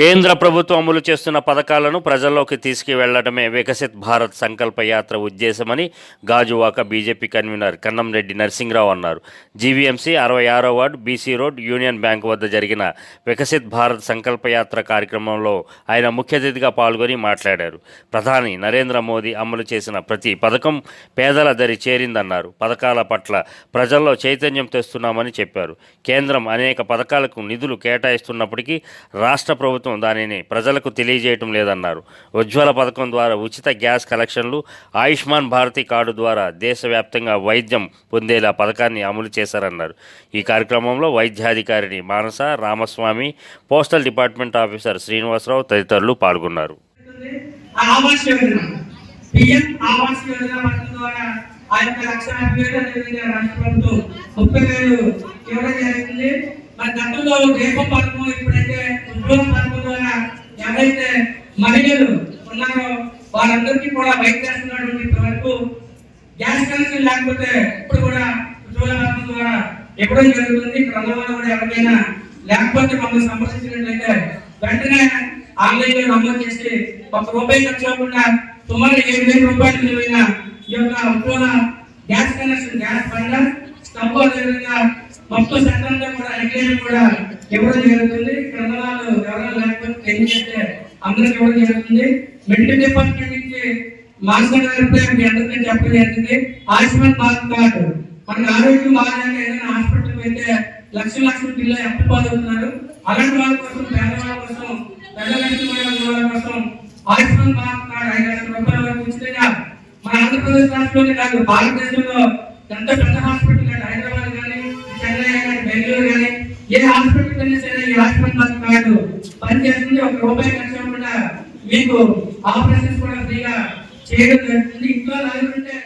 కేంద్ర ప్రభుత్వం అమలు చేస్తున్న పథకాలను ప్రజల్లోకి తీసుకువెళ్ళడమే వికసిత్ భారత్ సంకల్ప యాత్ర ఉద్దేశమని గాజువాక బీజేపీ కన్వీనర్ కన్నంరెడ్డి నరసింహరావు అన్నారు. జీవీఎంసీ అరవై ఆరో ward BC road Union Bank వద్ద జరిగిన వికసిత్ భారత్ సంకల్ప యాత్ర కార్యక్రమంలో ఆయన ముఖ్య అతిథిగా పాల్గొని మాట్లాడారు. ప్రధాని నరేంద్ర మోదీ అమలు చేసిన ప్రతి పథకం పేదల దరి చేరిందన్నారు. పథకాల పట్ల ప్రజల్లో చైతన్యం తెస్తున్నామని చెప్పారు. కేంద్రం అనేక పథకాలకు నిధులు కేటాయిస్తున్నప్పటికీ రాష్ట్ర ప్రభుత్వం దానిని ప్రజలకు తెలియజేయటం లేదన్నారు. ఉజ్వల పథకం ద్వారా ఉచిత గ్యాస్ కలెక్షన్లు ఆయుష్మాన్ భారతి కార్డు ద్వారా దేశవ్యాప్తంగా వైద్యం పొందేలా పథకాన్ని అమలు చేశారన్నారు. ఈ కార్యక్రమంలో వైద్యాధికారిని Manasa Ramaswamy postal department officer Srinivasarao తదితరులు పాల్గొన్నారు. ఆ యొక్క లక్షణ పేరు అదేవిధంగా రాష్ట్ర ప్రభుత్వం ముప్పై వేలు ఇవ్వడం జరిగింది. మరి గతంలో దీపం పథకం ఇప్పుడైతే ఉద్యోగ పథకం మహిళలు ఉన్నారో వారందరికీ కూడా వైద్య చేస్తున్నటువంటి ఇప్పటి వరకు గ్యాస్ కనెక్షన్ లేకపోతే ఇప్పుడు కూడా ఉజ్వల పథకం ద్వారా ఇవ్వడం జరుగుతుంది. ఇక్కడ ఉన్న కూడా ఎవరికైనా లేకపోతే మమ్మల్ని సంప్రదించినట్లయితే వెంటనే ఆన్లైన్లో నమోదు చేసి ఒక రూపాయి ఖర్చు అవ్వకుండా సుమారు ఏడు వేల రూపాయలు విలువైన ఈ యొక్క ఉజ్వల గ్యాస్ కనెక్షన్ గ్యాస్ బండర్ స్టవ్ అదేవిధంగా మొత్తం సెంటర్లో కూడా రెగ్యులర్ కూడా ఇవ్వడం జరుగుతుంది. ఇక్కడ ఎవరైనా లేకపోతే తెలియజేస్తే అందరికి ఇవ్వడం జరుగుతుంది. మెడికల్ డిపార్ట్మెంట్ నుంచి మాస్టర్ గారి మీ అందరికీ చెప్పడం జరిగింది ఆయుష్మాన్ భారత్ కార్డు. మనకి ఆరోగ్యం బాగాలేక ఏదైనా హాస్పిటల్ అయితే లక్షల లక్షల పిల్లలు అప్పు పాల్గొంటున్నారు అలాంటి వాళ్ళ కోసం పేదవాళ్ళ కోసం పెద్ద వాళ్ళ కోసం ఆయుష్మాన్ భారత్ కార్డు ఐదు లక్షల రూపాయల వరకు ఉచితంగా మన ఆంధ్రప్రదేశ్ రాష్ట్రంలోనే కాదు భారతదేశంలో ఎంత పెద్ద హాస్పిటల్ కానీ హైదరాబాద్ కానీ చెన్నై కానీ బెంగళూరు కానీ ఏ హాస్పిటల్ కన్నా సరే ఈ ఆయుష్మాన్ భారత్ కార్డు పనిచేస్తుంది. ఒక రూపాయి ఖర్చు మీకు ఆపరేషన్ కూడా ఫ్రీగా చేయడం జరుగుతుంది ఇంట్లో నలుగురు ఉంటే